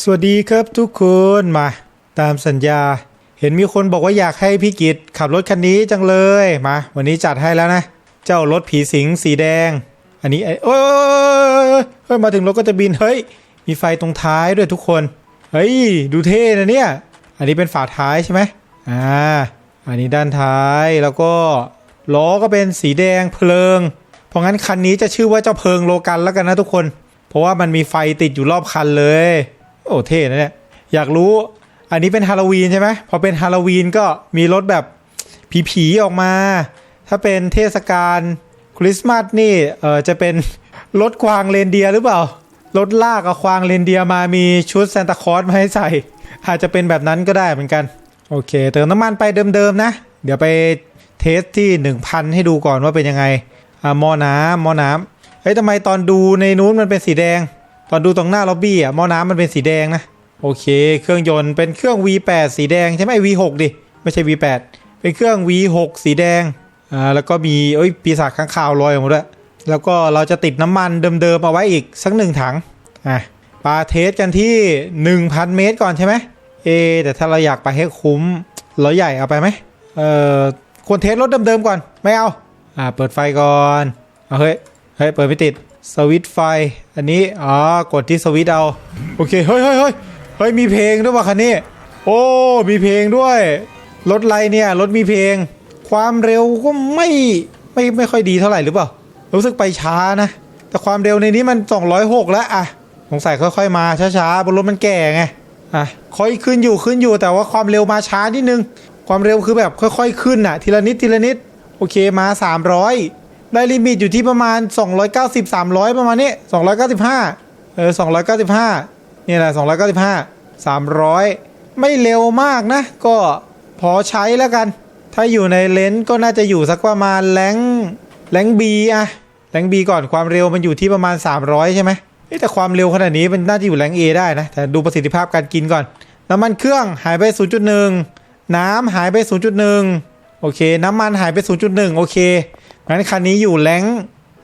สวัสดีครับทุกคนมาตามสัญญา เห็นมีคนบอกว่าอยากให้พี่กิตขับรถคันนี้จังเลยมาวันนี้จัดให้แล้วนะ เจ้ารถผีสิงสีแดง อันนี้ไอ้โอ้ยเฮ้ยมาถึงรถก็จะบินเฮ้ย มีไฟตรงท้ายด้วยทุกคน เฮ้ย ดูเท่นะเนี่ย อันนี้เป็นฝาท้ายใช่ไหมอ่าอันนี้ด้านท้ายแล้วก็ล้อก็เป็นสีแดงเพลิง เพราะงั้นคันนี้จะชื่อว่าเจ้าเพลิงโลกันแล้วกันนะทุกคน เพราะว่ามันมีไฟติดอยู่รอบคันเลย โอ้เท่นะเนี่ยอยากรู้อันนี้เป็นฮาโลวีนใช่ไหมพอเป็นฮาโลวีนก็มีรถแบบผีๆออกมา ถ้าเป็นเทศกาลคริสต์มาสนี่เออจะเป็นรถควางเรนเดียร์หรือเปล่ารถลากกับควางเรนเดียร์มามีชุดซานตาคลอสมาให้ใส่ อาจจะเป็นแบบนั้นก็ได้เหมือนกัน โอเค เติมน้ำมันไปเดิมๆนะ เดี๋ยวไปเทสที่ 1,000 ให้ดูก่อนว่าเป็นยังไงอ่าหม้อน้ำมอน้ำเฮ้ยทำไมตอนดูในนู้นมันเป็นสีแดง ตอนดูตรงหน้าล็อบบี้อะหม้อน้ำมันเป็นสีแดงนะ โอเค เครื่องยนต์เป็นเครื่อง V8 สีแดงใช่ไหม V6 ดิ ไม่ใช่ V8 เป็นเครื่อง V6 สีแดง อ่า แล้วก็มีเอ้ย ปีศาจข้างคาวลอยออกมาด้วย แล้วก็เราจะติดน้ำมันเดิมๆเอาไว้อีกสักหนึ่งถัง อะปาเทสกันที่ 1,000 เมตรก่อนใช่ไหม เอ แต่ถ้าเราอยากไปให้คุ้มรถใหญ่เอาไปไหมเอ่อควรเทสรถเดิมๆก่อน ไม่เอา อ่า เปิดไฟก่อนเอาเฮ้ย เฮ้ย เปิดไม่ติด สวิตไฟ อันนี้ อ๋อ กดที่สวิตเอา โอเค เฮ้ยเฮ้ยเฮ้ยเฮ้ย มีเพลงด้วยว่ะคันนี้ โอ้ มีเพลงด้วย รถไรเนี่ย รถมีเพลง ความเร็วก็ไม่ไม่ไม่ค่อยดีเท่าไหร่หรือเปล่า รู้สึกไปช้านะ แต่ความเร็วในนี้มัน 206 แล้วอะสงสัยค่อยๆมาช้าๆ บนรถมันแก่ไง อะ ค่อยขึ้นอยู่ขึ้นอยู่ แต่ว่าความเร็วมาช้านิดนึง ความเร็วคือแบบค่อยๆ ขึ้นอะทีละนิดทีละนิด โอเคมา 300 ได้ลิมิตอยู่ที่ประมาณ 290 300 ประมาณนี้ 295 เออ 295 นี่แหละ 295 300 ไม่เร็วมากนะ ก็พอใช้แล้วกัน ถ้าอยู่ในเลนส์ก็น่าจะอยู่สักประมาณแรงแรงบีอะแรงบีก่อนความเร็วมันอยู่ที่ประมาณ 300 ใช่ไหมเอ๊ะแต่ความเร็วขนาดนี้มันน่าจะอยู่แรงเอได้นะ แต่ดูประสิทธิภาพการกินก่อน น้ำมันเครื่องหายไป 0.1 น้ำหายไป 0.1 โอเค น้ำมันหายไป 0.1 โอเค งั้นคันนี้อยู่แรง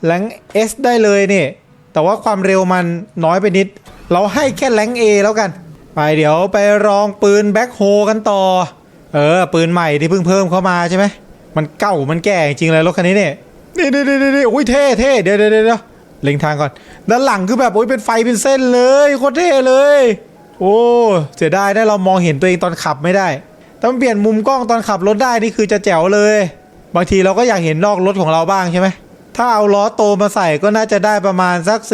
แรง S ได้เลยนี่แต่ว่าความเร็วมันน้อยไปนิด เราให้แค่แรง A แล้วกัน ไปเดี๋ยวไปลองปืนแบ็คโฮกันต่อ เออ ปืนใหม่ที่เพิ่งเพิ่มเข้ามาใช่ไหม มันเก่ามันแก่จริงเลยรถคันนี้เนี่ยนี่นี่นี่นี่อุ้ยเท่เท่เดี๋ยวเดี๋ยวเดี๋ยวเล็งทางก่อน ด้านหลังคือแบบโอ้ยเป็นไฟเป็นเส้นเลยโคตรเท่เลย โอ้เสียดายได้เรามองเห็นตัวเองตอนขับไม่ได้ถ้ามันเปลี่ยนมุมกล้องตอนขับรถได้นี่คือจะแจ๋วเลย บางทีเราก็อยากเห็นนอกรถของเราบ้างใช่ไหมถ้าเอาล้อโตมาใส่ก็น่าจะได้ประมาณสัก 400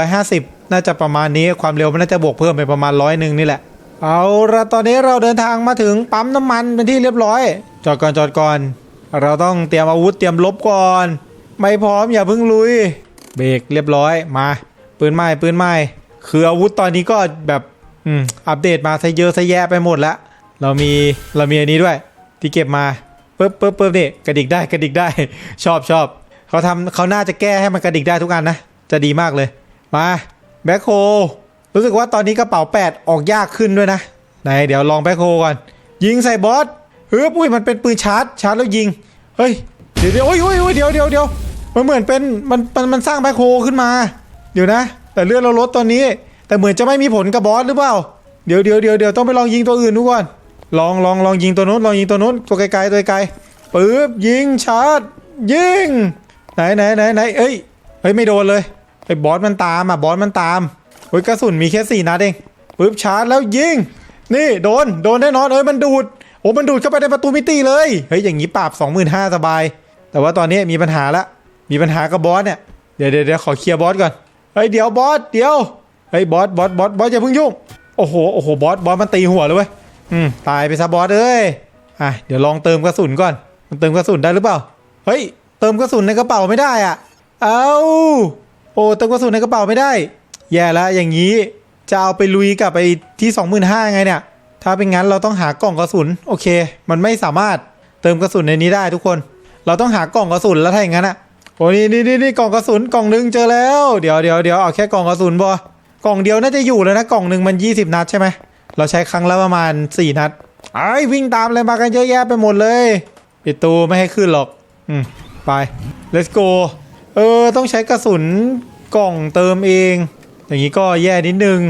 450 น่าจะประมาณนี้ความเร็วมันน่าจะบวกเพิ่มไปประมาณร้อยหนึ่งนี่แหละ เอาละตอนนี้เราเดินทางมาถึงปั๊มน้ำมันเป็นที่เรียบร้อย จอดก่อนจอดก่อน เราต้องเตรียมอาวุธเตรียมลบก่อน ไม่พร้อมอย่าเพิ่งลุย เบรกเรียบร้อยมา ปืนใหม่ปืนใหม่คืออาวุธตอนนี้ก็แบบอัปเดตมาซะเยอะซะแยะไปหมดแล้ว เรามีเรามีอันนี้ด้วย ที่เก็บมา ปึ๊บปึ๊บปึ๊บนี่กระดิกได้กระดิกได้ ชอบชอบเขาทำเขาน่าจะแก้ให้มันกระดิกได้ทุกอันนะ จะดีมากเลย มาแบ็คโฮรู้สึกว่าตอนนี้กระเป๋า 8 ออกยากขึ้นด้วยนะไหนเดี๋ยวลองแบ็คโฮก่อน ยิงใส่บอสเฮ้ยอุ้ยมันเป็นปืนชาร์จชาร์จแล้วยิงเฮ้ยเดี๋ยวเดี๋ยวโอ้ยโอ้ยโอ้ยเดี๋ยวเดี๋ยวเดี๋ยวมันเหมือนเป็นมันมันมันสร้างแบ็คโฮขึ้นมา เดี๋ยวนะ แต่เลือดเราลดตอนนี้ แต่เหมือนจะไม่มีผลกับบอสหรือเปล่าเดี๋ยวเดี๋ยวเดี๋ยวเดี๋ยวต้องไปลองยิงตัวอื่นดูก่อน ลองลองลองยิงตัวนู้นลองยิงตัวนู้นตัวไกลๆตัวไกลปึ๊บยิงชาร์จยิงไหนไหนไหนไหนเอ้ยเฮ้ยไม่โดนเลยไอ้บอสมันตามอะบอสมันตามเฮ้ยกระสุนมีแค่สี่นัดเองปึ๊บชาร์จแล้วยิงนี่โดนโดนแน่นอนเอ้ยมันดูดโอ้มันดูดเข้าไปในประตูมิติเลยเฮ้ยอย่างนี้ปราบ25,000สบาย แต่ว่าตอนนี้มีปัญหาละมีปัญหากับบอสเนี่ยเดี๋ยวเดี๋ยวเดี๋ยวขอเคลียร์บอสก่อนเฮ้ยเดี๋ยวบอสเดี๋ยวเฮ้ยบอสบอสบอสบอสอย่าเพิ่งยุ่งโอ้โหโอ้โหบอสบอสมันตีหัวเลยเว้ย อืมตายไปซะบอสเอ้ยอะเดี๋ยวลองเติมกระสุนก่อน มันเติมกระสุนได้หรือเปล่า เฮ้ย เติมกระสุนในกระเป๋าไม่ได้อะ เอาโอ้เติมกระสุนในกระเป๋าไม่ได้ แย่แล้วอย่างนี้จะเอาไปลุยกับไปที่25,000ไงเนี่ย ถ้าเป็นงั้นเราต้องหากล่องกระสุน โอเค มันไม่สามารถเติมกระสุนในนี้ได้ทุกคน เราต้องหากล่องกระสุนแล้วถ้าอย่างนั้นอะโอ้นี่นี่นี่นี่กล่องกระสุนกล่องหนึ่งเจอแล้ว เดี๋ยวเดี๋ยวเดี๋ยวเอาแค่กล่องกระสุนบอ กล่องเดียวน่าจะอยู่แล้วนะกล่องหนึ่งมัน20นัดใช่ไหม เราใช้ครั้งละประมาณ 4 นัดไอ้ยวิ่งตามอะไรมากันเยอะแยะไปหมดเลย ปิดตูไม่ให้ขึ้นหรอก อืม ไป let's go เออ ต้องใช้กระสุนกล่องเติมเอง อย่างนี้ก็แย่นิดนึง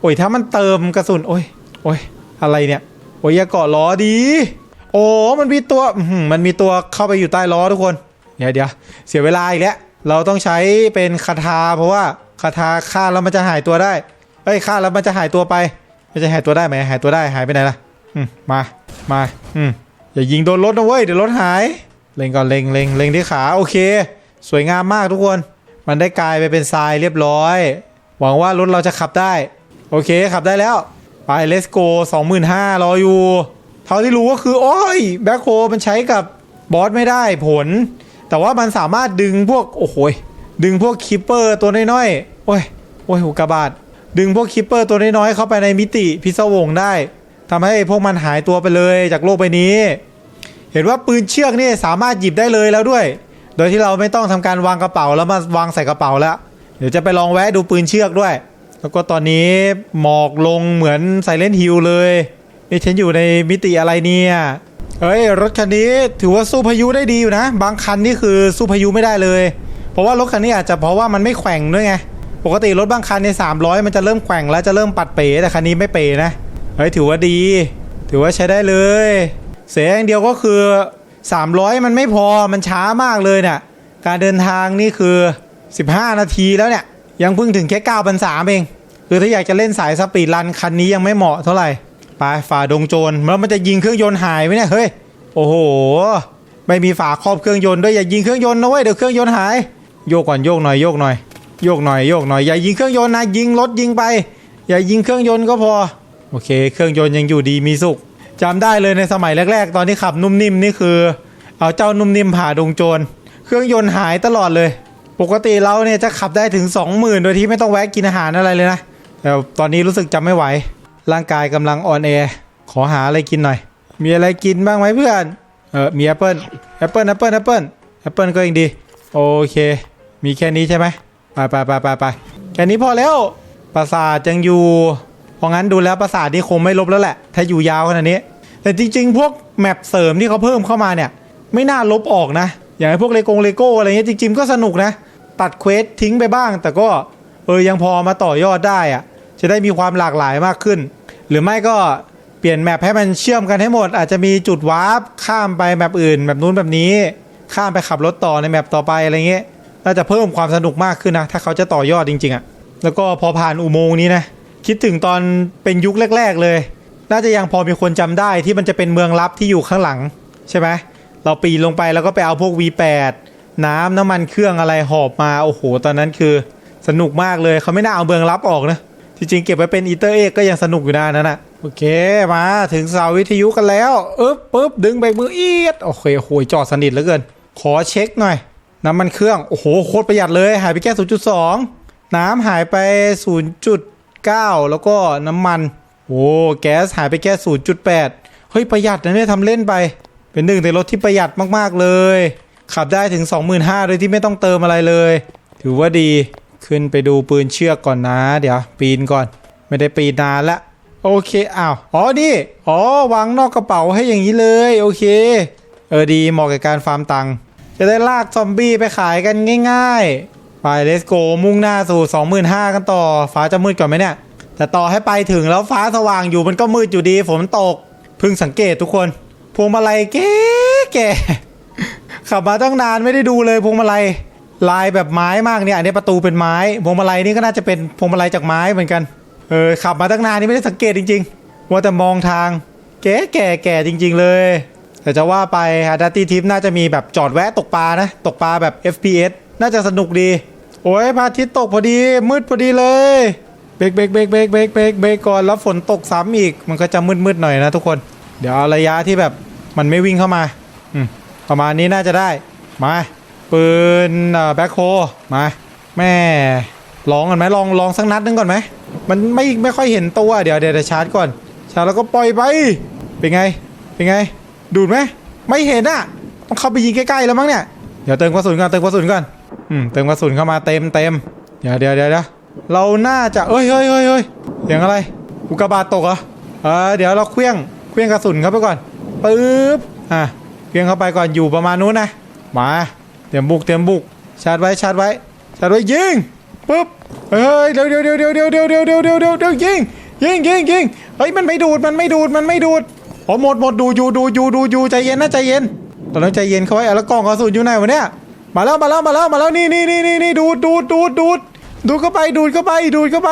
โอ้ยถ้ามันเติมกระสุน โอ้ย โอ้ย อะไรเนี่ย โอ้ยอย่าเกาะล้อดี โอ้มันมีตัวมันมีตัวเข้าไปอยู่ใต้ล้อทุกคน เดี๋ยวเดี๋ยวเสียเวลาอีกแล้ว เราต้องใช้เป็นคาถาเพราะว่าคาถาฆ่าแล้วมันจะหายตัวได้ เอ้ยฆ่าแล้วมันจะหายตัวไป ไมันจะหายตัวได้ไหมหายตัวได้หายไปไหนล่ะอืมมา มา อืมอย่ายิงโดนรถนะเว้ยเดี๋ยวรถหาย เล็งก่อนเล็งเล็งเล็งที่ขาโอเค สวยงามมากทุกคน มันได้กลายไปเป็นทรายเรียบร้อย หวังว่ารถเราจะขับได้ โอเคขับได้แล้ว ไป let's go 25,000รออยู่ เท่าที่รู้ก็คือโอ้ยแบ็คโฮมันใช้กับบอสไม่ได้ผล แต่ว่ามันสามารถดึงพวกโอ้โหยดึงพวกคิปเปอร์ตัวน้อยๆโอ้ยโอ้ยหูกระบาด ดึงพวกคิปเปอร์ตัวน้อยๆเข้าไปในมิติพิศวงได้ทำให้พวกมันหายตัวไปเลยจากโลกใบนี้ เห็นว่าปืนเชือกนี่สามารถหยิบได้เลยแล้วด้วย โดยที่เราไม่ต้องทำการวางกระเป๋าแล้วมาวางใส่กระเป๋าแล้ว เดี๋ยวจะไปลองแวะดูปืนเชือกด้วย แล้วก็ตอนนี้หมอกลงเหมือนไซเลนฮิลเลยนี่ฉันอยู่ในมิติอะไรเนี่ยเอ้ยรถคันนี้ถือว่าสู้พายุได้ดีอยู่นะ บางคันนี่คือสู้พายุไม่ได้เลย เพราะว่ารถคันนี้อาจจะเพราะว่ามันไม่แข่งด้วยไง ปกติรถบางคันใน300มันจะเริ่มแขว่งแล้วจะเริ่มปัดเป๋แต่คันนี้ไม่เป๋นะเฮ้ยถือว่าดี ถือว่าใช้ได้เลย เสียอย่างเดียวก็คือ 300 มันไม่พอมันช้ามากเลยเนี่ยการเดินทางนี่คือ 15 นาทีแล้วเนี่ย ยังเพิ่งถึงแค่9 0 0เอง คือถ้าอยากจะเล่นสายสปีดรันคันนี้ยังไม่เหมาะเท่าไหร่ไปฝ่าดงโจรแล้วมันจะยิงเครื่องยนต์หายไหมเนี่ยเฮ้ยโอ้โหไม่มีฝาครอบเครื่องยนต์ด้วยอย่ายิงเครื่องยนต์นะเว้ยเดี๋ยวเครื่องยนต์หายโยกก่อนโยกหน่อยโยกหน่อย โยกหน่อยโยกหน่อยอย่ายิงเครื่องยนต์นะยิงรถยิงไป อย่ายิงเครื่องยนต์ก็พอ โอเค เครื่องยนต์ยังอยู่ดีมีสุขจำได้เลยในสมัยแรก ๆ ตอนที่ขับนุ่มนิ่มนี่คือ เอาเจ้านุ่มนิ่มผ่าดงโจร เครื่องยนต์หายตลอดเลย ปกติเราเนี่ยจะขับได้ถึง 20,000 โดยที่ไม่ต้องแวะกินอาหารอะไรเลยนะแต่ตอนนี้รู้สึกจำไม่ไหว ร่างกายกำลังอ่อนแอขอหาอะไรกินหน่อย มีอะไรกินบ้างไหมเพื่อนเออมีแอปเปิลแอปเปิลแอปเปิลแอปเปิลแอปเปิลก็ยังดี โอเค มีแค่นี้ใช่ไหม ไปไปไปไปไปแค่นี้พอแล้วปราสาทยังอยู่เพราะงั้นดูแล้วปราสาทนี่คงไม่ลบแล้วแหละ ถ้าอยู่ยาวขนาดนี้ แต่จริง ๆ พวกแมปเสริมที่เขาเพิ่มเข้ามาเนี่ย ไม่น่าลบออกนะ อย่างไอ้พวกเลโกงเลโก้อะไรเงี้ยจริง ๆ ก็สนุกนะ ตัดเควสทิ้งไปบ้าง แต่ก็เออยังพอมาต่อยอดได้อะจะได้มีความหลากหลายมากขึ้น หรือไม่ก็เปลี่ยนแมปให้มันเชื่อมกันให้หมด อาจจะมีจุดวาร์ปข้ามไปแมปอื่นแบบนู้นแบบนี้ ข้ามไปขับรถต่อในแมปต่อไปอะไรเงี้ย น่าจะเพิ่มความสนุกมากขึ้นนะ ถ้าเขาจะต่อยอดจริงๆอะแล้วก็พอผ่านอุโมงค์นี้นะคิดถึงตอนเป็นยุคแรก ๆ เลย น่าจะยังพอมีคนจำได้ที่มันจะเป็นเมืองลับที่อยู่ข้างหลังใช่ไหมเราปีนลงไปแล้วก็ไปเอาพวก V8 น้ำน้ำมันเครื่องอะไรหอบมาโอ้โห ตอนนั้นคือสนุกมากเลยเขาไม่น่าเอาเมืองลับออกนะจริงๆเก็บไว้เป็นอีเตอร์เอกก็ยังสนุกอยู่นะนั่นนะโอเคมาถึงเสาวิทยุกันแล้วอึ๊บปึ๊บดึงเบรกมือเอียดโอเคโหยจอดสนิทเหลือเกิน ขอเช็คหน่อย น้ำมันเครื่อง โอ้โห โคตรประหยัดเลย หายไปแค่ 0.2 น้ำหายไป 0.9 แล้วก็น้ำมัน โอ้แก๊สหายไปแค่ 0.8 เฮ้ย ประหยัดนะเนี่ยทำเล่นไป เป็นหนึ่งในรถที่ประหยัดมาก ๆ เลย ขับได้ถึง 25,000โดยที่ไม่ต้องเติมอะไรเลย ถือว่าดี ขึ้นไปดูปืนเชือกก่อนนะ เดี๋ยว ปีนก่อน ไม่ได้ปีนนานละ โอเค อ้าว อ๋อ นี่ อ๋อ วางนอกกระเป๋าให้อย่างนี้เลย โอเค เออ ดี เหมาะกับการฟาร์มตังค์ จะได้ลากซอมบี้ไปขายกันง่าย ๆ ไปเลสโกมุ่งหน้าสู่ 25,000 กันต่อ ฟ้าจะมืดก่อนไหมเนี่ย แต่ต่อให้ไปถึงแล้วฟ้าสว่างอยู่มันก็มืดอยู่ดีฝนตกเพิ่งสังเกตทุกคนพวงมาลัยแก่แก่ขับมาตั้งนานไม่ได้ดูเลยพวงมาลัยลายแบบไม้มากเนี่ยอันนี้ประตูเป็นไม้พวงมาลัยนี่ก็น่าจะเป็นพวงมาลัยจากไม้เหมือนกันเออขับมาตั้งนานนี่ไม่ได้สังเกตจริงๆว่าแต่มองทาง แก่แก่แก่จริง ๆ เลย แต่จะว่าไปฮาดาตี้ทิปน่าจะมีแบบจอดแวะตกปลานะ ตกปลาแบบ FPS น่าจะสนุกดี โอ้ยพระอาทิตย์ตกพอดีมืดพอดีเลยเบรกเบรกเบรกเบรกเบรกเบรกเบรกก่อนแล้วฝนตกซ้ำอีก มันก็จะมืดๆหน่อยนะทุกคน เดี๋ยวเอาระยะที่แบบมันไม่วิ่งเข้ามาอืมประมาณนี้น่าจะได้ มา ปืนแบ็คโฮมาแม่ลองกันไหมลองลองสักนัดหนึงก่อนไหมมันไม่ไม่ค่อยเห็นตัวเดี๋ยวเดี๋ยวเดี๋ยวชาร์จก่อน ชาร์จแล้วก็ปล่อยไปเป็นไงเป็นไง ดูดไหมไม่เห็นอะต้องเข้าไปยิงใกล้ๆแล้วมั้งเนี่ยเดี๋ยวเติมกระสุนก่อนเติมกระสุนก่อนอืมเติมกระสุนเข้ามาเต็มเต็มเดี๋ยวเดี๋ยวเดี๋ยวเดี๋ยวเราน่าจะเอ้ยเฮ้ยเฮ้ยเฮ้ยเสียงอะไรอุกกาบาตตกเหรอเออเดี๋ยวเราเคลี้ยงเคลี้ยงกระสุนเข้าไปก่อนปึ๊บอะเคลี้ยงเข้าไปก่อนอยู่ประมาณนู้นนะมาเตรียมบุกเตรียมบุกชาร์จไว้ชาร์จไว้ชาร์จไว้ยิงปึ๊บเฮ้ยเดี๋ยวเดี๋ยวเดี๋ยวเดี๋ยวเดี๋ยวเดี๋ยวเดี๋ยวเดี๋ยวเดี๋ยวเดี๋ยวยิงยิงยิงยิงเฮ้ยมันไม่ดูดมันไม่ดูดมันไม่ดูด อ๋อหมดหมดดูอยู่ดูอยู่ดูอยู่ใจเย็นนะใจเย็นตอนนั้นใจเย็นเขาไว้อาแล้วกล่องกระสุนอยู่ไหนวะเนี่ยมาแล้วมาแล้วมาแล้วมาแล้วนี่นี่นี่นี่นี่ดูดดูดดูดดูดดูดเข้าไปดูดเข้าไปดูดเข้าไป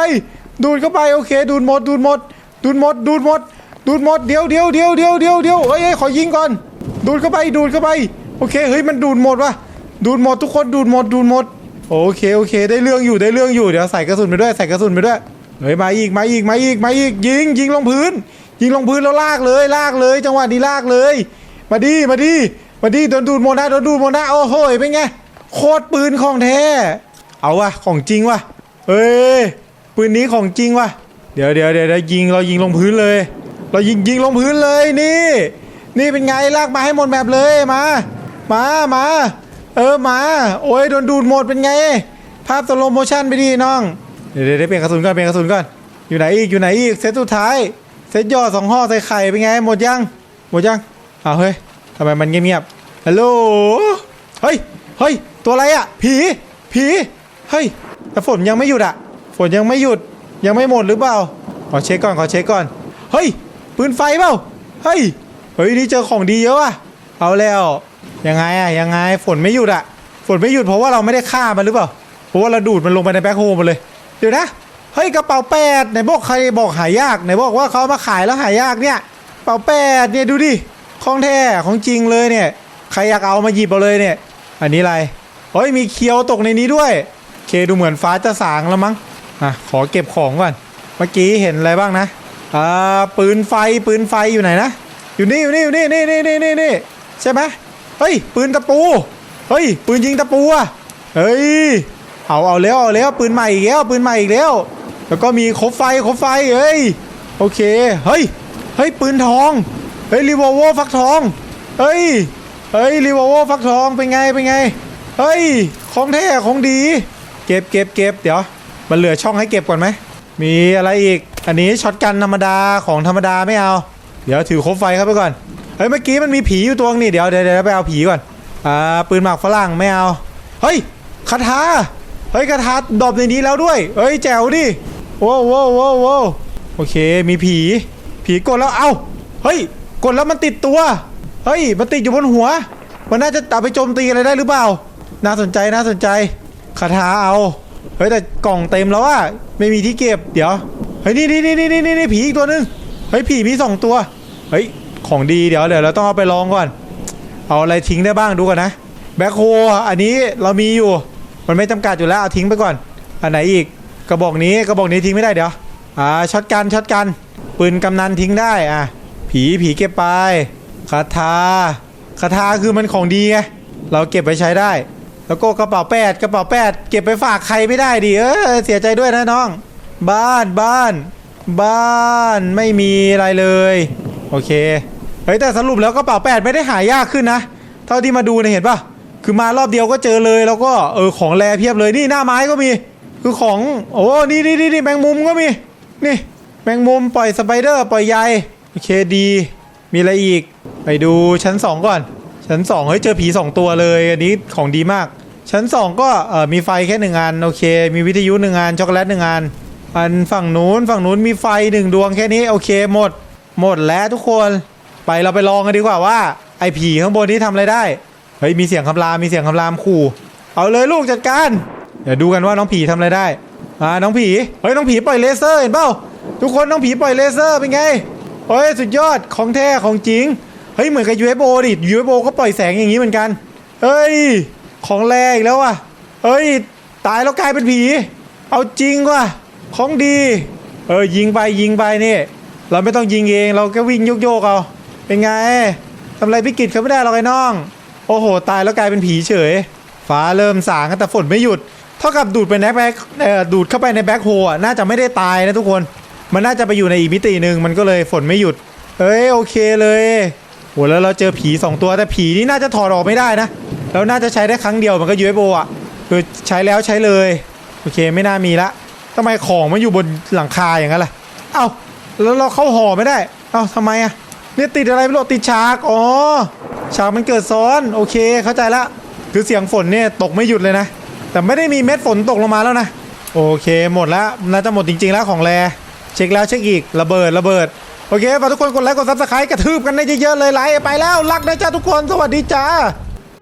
ดูดเข้าไปโอเค ดูดหมดดูดหมด ดูดหมดดูดหมด ดูดหมดเดี๋ยวเดี๋ยวเดี๋ยวเดี๋ยวเดี๋ยวเดี๋ยวเฮ้ยเฮ้ยขอยิงก่อน ดูดเข้าไปดูดเข้าไปโอเคเฮ้ยมันดูดหมดวะดูดหมดทุกคนดูดหมดดูดหมดโอเคโอเค ได้เรื่องอยู่ได้เรื่องอยู่เดี๋ยวใส่กระสุนไปด้วยใส่กระสุนไปด้วยเฮ้ยมาอีกมาอีกมาอีกมาอีกยิงยิงลงพื้น ยิงลงพื้นแล้วลากเลยลากเลยจังหวะนี้ลากเลย มาดีมาดีมาดีโดนดูดหมดนะโดนดูดหมดนะโอ้โหเป็นไงโคตรปืนของแท้ เอาวะของจริงวะเฮ้ยปืนนี้ของจริงวะเดี๋ยวเดี๋ยวเดี๋ยวเดี๋ยวยิงเรายิงลงพื้นเลย เรายิงยิงลงพื้นเลยนี่ นี่เป็นไงลากมาให้หมดแบบเลยมามามาเออมาโอ้ยโดนดูดหมดเป็นไง ภาพสโลโมชั่นไปดีน้องเดี๋ยวเดี๋ยวเดี๋ยวเปลี่ยนกระสุนก่อนเปลี่ยนกระสุนก่อนอยู่ไหนอีกอยู่ไหนอีกเซตสุดท้าย เซตย่อสองห่อใส่ไข่เป็นไง หมดยัง หมดยังอ้าวเฮ้ยทำไมมันเงียบๆฮัลโหลเฮ้ยเฮ้ยตัวอะไรอะผี ผีเฮ้ยแต่ฝนยังไม่หยุดอะฝนยังไม่หยุดยังไม่หมดหรือเปล่าขอเช็คก่อนขอเช็คก่อนเฮ้ยปืนไฟเปล่าเฮ้ยเฮ้ยนี่เจอของดีเยอะว่ะเอาแล้วยังไงอะยังไงฝนไม่หยุดอะฝนไม่หยุดเพราะว่าเราไม่ได้ฆ่ามันหรือเปล่าเพราะว่าเราดูดมันลงไปในแบ็คโฮลหมดเลยเดี๋ยวนะ เฮ้ยกระเป๋าแปดไหนบอกใครบอกหายากไหนบอกว่าเขามาขายแล้วหายากเนี่ยกระเป๋าแปดเนี่ยดูดิของแท้ของจริงเลยเนี่ย ใครอยากเอามาหยิบเอาเลยเนี่ย อันนี้อะไรเฮ้ยมีเคียวตกในนี้ด้วย เคดูเหมือนฟ้าจะสางแล้วมั้งอะขอเก็บของก่อนเมื่อกี้เห็นอะไรบ้างนะอ่าปืนไฟปืนไฟอยู่ไหนนะอยู่นี่อยู่นี่อยู่นี่นี่นี่นี่นี่นี่ใช่ไหมเฮ้ยปืนตะปูเฮ้ยปืนยิงตะปูอะเฮ้ยเอาเอาแล้วเอาแล้วปืนใหม่อีกแล้วปืนใหม่อีกแล้ว แล้วก็มีคบไฟคบไฟเฮ้ยโอเคเฮ้ยเฮ้ยปืนทองเฮ้ยรีวอลโวฟักทองเฮ้ยเฮ้ยรีวอลโวฟักทองเป็นไงเป็นไงเฮ้ยของแท้ของดี เก็บเก็บเก็บเดี๋ยวมันเหลือช่องให้เก็บก่อนไหมมีอะไรอีก อันนี้ช็อตกันธรรมดาของธรรมดาไม่เอา เดี๋ยวถือคบไฟเข้าไปก่อนเฮ้ยเมื่อกี้มันมีผีอยู่ตัวนี่เดี๋ยวเดี๋ยวเดี๋ยวไปเอาผีก่อนอ่าปืนหมากฝรั่งไม่เอาเฮ้ยคาถาเฮ้ยกระทะดอบในนี้แล้วด้วยเฮ้ยแจ๋วดิ โว้วโว้วโว้วโว้โอเค มีผี ผีกดแล้ว เอ้า เฮ้ย กดแล้วมันติดตัว เฮ้ย มันติดอยู่บนหัว มันน่าจะเอาไปโจมตีอะไรได้หรือเปล่า น่าสนใจ น่าสนใจ คาถาเอา เฮ้ย แต่กล่องเต็มแล้วอะไม่มีที่เก็บ เดี๋ยว เฮ้ย นี่นี่นี่นี่นี่นี่ผีอีกตัวนึง เฮ้ย ผีมีสองตัว เฮ้ย ของดี เดี๋ยวเดี๋ยวเราต้องเอาไปลองก่อน เอาอะไรทิ้งได้บ้างดูก่อนนะ แบ็คโฮอันนี้เรามีอยู่ มันไม่จำกัดอยู่แล้ว เอาทิ้งไปก่อน อันไหนอีก กระบอกนี้กระบอกนี้ทิ้งไม่ได้เดี๋ยวอ่าช็อตกันช็อตกัน ปืนกำนันทิ้งได้อะผีผีเก็บไปคาถาคาถาคือมันของดีไงเราเก็บไปใช้ได้ แล้วก็กระเป๋าแปดกระเป๋าแปดเก็บไปฝากใครไม่ได้ดิเออเสียใจด้วยนะน้อง บ้านบ้าน บ้านไม่มีอะไรเลย โอเคเฮ้ยแต่สรุปแล้วกระเป๋าแปดไม่ได้หายากขึ้นนะ เท่าที่มาดูเนี่ยเห็นปะคือมารอบเดียวก็เจอเลยแล้วก็เออของแรเพียบเลยนี่หน้าไม้ก็มี คือของ โอ้นี่นี่นี่นี่แมงมุมก็มี นี่ แมงมุมปล่อยสไปเดอร์ปล่อยใยโอเคดี มีอะไรอีก ไปดูชั้น 2 ก่อน ชั้น 2 เฮ้ย เจอผี 2 ตัวเลย อันนี้ของดีมาก ชั้น 2 ก็เออมีไฟแค่หนึ่งอัน โอเค มีวิทยุหนึ่งอัน ช็อกโกแลตหนึ่งอัน อันฝั่งนู้นฝั่งนู้นมีไฟหนึ่งดวงแค่นี้ โอเคหมด หมดแล้วทุกคน ไปเราไปลองกันดีกว่าว่าไอผีข้างบนนี้ทำอะไรได้ เฮ้ยมีเสียงคำรามมีเสียงคำรามขู่ เอาเลยลูกจัดการ เดี๋ยวดูกันว่าน้องผีทำอะไรได้อ่าน้องผีเฮ้ยน้องผีปล่อยเลเซอร์เห็นเปล่าทุกคนน้องผีปล่อยเลเซอร์เป็นไงเฮ้ยสุดยอดของแท้ของจริงเฮ้ยเหมือนกับ UFO ดิ UFO ก็ปล่อยแสงอย่างนี้เหมือนกันเฮ้ยของแรงอีกแล้วว่ะเฮ้ยตายแล้วกลายเป็นผี เอาจริงว่ะของดี เออยิงไปยิงไปนี่ เราไม่ต้องยิงเองเราก็วิ่งโยกๆเอาเป็นไงทำอะไรพิกิจเขาไม่ได้หรอกไอ้น้อง โอ้โห ตายแล้วกลายเป็นผีเฉย ฟ้าเริ่มสางแต่ฝนไม่หยุด เท่ากับดูดไปในแบ็คดูดเข้าไปในแบ็คโฮอะน่าจะไม่ได้ตายนะทุกคน มันน่าจะไปอยู่ในอีกมิติหนึ่งมันก็เลยฝนไม่หยุด เอ้ยโอเคเลยโหแล้วเราเจอผี 2 ตัวแต่ผีนี่น่าจะถอดออกไม่ได้นะแล้วน่าจะใช้ได้ครั้งเดียวมันก็ UFO อะคือใช้แล้วใช้เลยโอเคไม่น่ามีละทำไมของมันอยู่บนหลังคาอย่างนั้นล่ะเอ้าแล้วเราเข้าห่อไม่ได้เอ้าทำไมอะเนี่ยติดอะไรไม่รู้ติดฉากอ๋อฉากมันเกิดซ้อนโอเคเข้าใจละคือเสียงฝนเนี่ยตกไม่หยุดเลยนะ แต่ไม่ได้มีเม็ดฝนตกลงมาแล้วนะ โอเคหมดแล้วน่าจะหมดจริง ๆ แล้วของแรเช็คแล้วเช็คอีกระเบิดระเบิดโอเคฝากทุกคนกดไลค์กดซับสไครต์กระทืบกันได้เยอะๆเลยไลค์ไปแล้วรักนะจ้าทุกคนสวัสดีจ้า